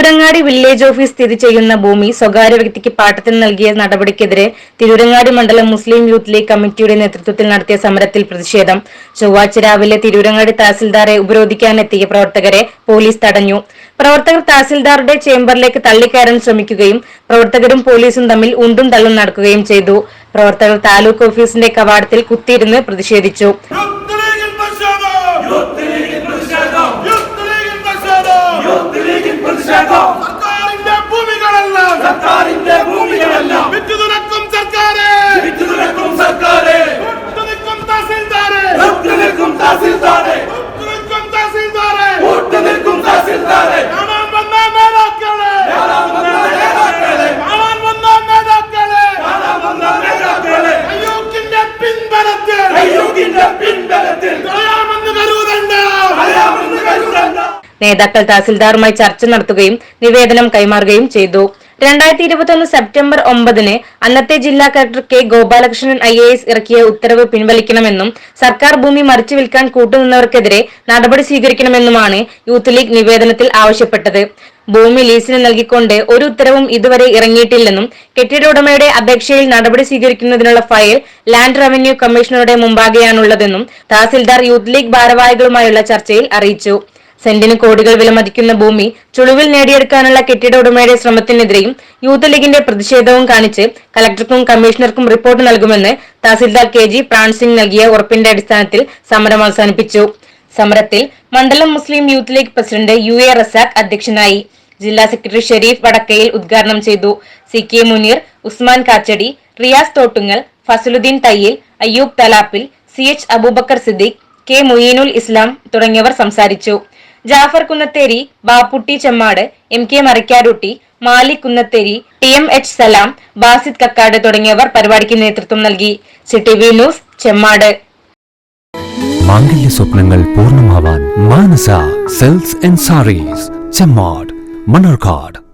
Tirurangadi village office സ്ഥിതി ചെയ്യുന്ന ഭൂമി സ്വകാര്യ വ്യക്തിക്ക് പാട്ടത്തിന് നൽകിയ നടപടിക്കെതിരെ തിരൂരങ്ങാടി മണ്ഡലം മുസ്ലിം യൂത്ത് ലീഗ് കമ്മിറ്റിയുടെ നേതൃത്വത്തിൽ നടത്തിയ സമരത്തിൽ പ്രതിഷേധം. ചൊവ്വാഴ്ച രാവിലെ തിരൂരങ്ങാടി തഹസിൽദാറെ ഉപരോധിക്കാനെത്തിയ പ്രവർത്തകരെ പോലീസ് തടഞ്ഞു. പ്രവർത്തകർ തഹസിൽദാറുടെ ചേംബറിലേക്ക് തള്ളിക്കയറാൻ ശ്രമിക്കുകയും പ്രവർത്തകരും പോലീസും തമ്മിൽ ഉണ്ടും തള്ളും നടക്കുകയും ചെയ്തു. പ്രവർത്തകർ താലൂക്ക് ഓഫീസിന്റെ കവാടത്തിൽ കുത്തിയിരുന്ന് പ്രതിഷേധിച്ചു. നേതാക്കൾ തഹസിൽദാറുമായി ചർച്ച നടത്തുകയും നിവേദനം കൈമാറുകയും ചെയ്തു. രണ്ടായിരത്തി ഇരുപത്തൊന്ന് സെപ്റ്റംബർ ഒമ്പതിന് അന്നത്തെ ജില്ലാ collector K Gopalakrishnan I A S ഇറക്കിയ ഉത്തരവ് പിൻവലിക്കണമെന്നും സർക്കാർ ഭൂമി മറിച്ചു വിൽക്കാൻ കൂട്ടുനിന്നവർക്കെതിരെ നടപടി സ്വീകരിക്കണമെന്നുമാണ് യൂത്ത് ലീഗ് നിവേദനത്തിൽ ആവശ്യപ്പെട്ടത്. ഭൂമി ലീസിന് നൽകിക്കൊണ്ട് ഒരു ഉത്തരവും ഇതുവരെ ഇറങ്ങിയിട്ടില്ലെന്നും കെട്ടിട ഉടമയുടെ അപേക്ഷയിൽ നടപടി സ്വീകരിക്കുന്നതിനുള്ള ഫയൽ ലാൻഡ് റവന്യൂ കമ്മീഷണറുടെ മുമ്പാകെയാണുള്ളതെന്നും തഹസിൽദാർ യൂത്ത് ലീഗ് ഭാരവാഹികളുമായുള്ള ചർച്ചയിൽ അറിയിച്ചു. സെന്റിന് കോടികൾ വിലമതിക്കുന്ന ഭൂമി ചുളിവിൽ നേടിയെടുക്കാനുള്ള കെട്ടിട ഉടമയുടെ ശ്രമത്തിനെതിരെയും യൂത്ത് ലീഗിന്റെ പ്രതിഷേധവും കാണിച്ച് കലക്ടർക്കും കമ്മീഷണർക്കും റിപ്പോർട്ട് നൽകുമെന്ന് തഹസിൽദാർ കെ ജി പ്രാൺസിംഗ് നൽകിയ ഉറപ്പിന്റെ അടിസ്ഥാനത്തിൽ സമരം അവസാനിപ്പിച്ചു. സമരത്തിൽ മണ്ഡലം Muslim youth league president U A Razak അധ്യക്ഷനായി. ജില്ലാ സെക്രട്ടറി ഷെരീഫ് വടക്കയിൽ ഉദ്ഘാടനം ചെയ്തു. C K Muneer Usman Kachadi Riyas Thottungal Fasaludheen Thayyil Ayyub Thalappil C H Aboobacker Siddique K Muyeenul Islam തുടങ്ങിയവർ സംസാരിച്ചു. Jafar Kunnatheri Bapputty Chemmad M K Marikkarutty Malik Kunnatheri T M H Salam Basid Kakkad തുടങ്ങിയവർ പരിപാടിക്ക് നേതൃത്വം നൽകി. City V news Chemmad. മാംഗല്യ സ്വപ്നങ്ങൾ പൂർണമാവാൻ Manasa sales and sarees Chemmad Mannarkkad.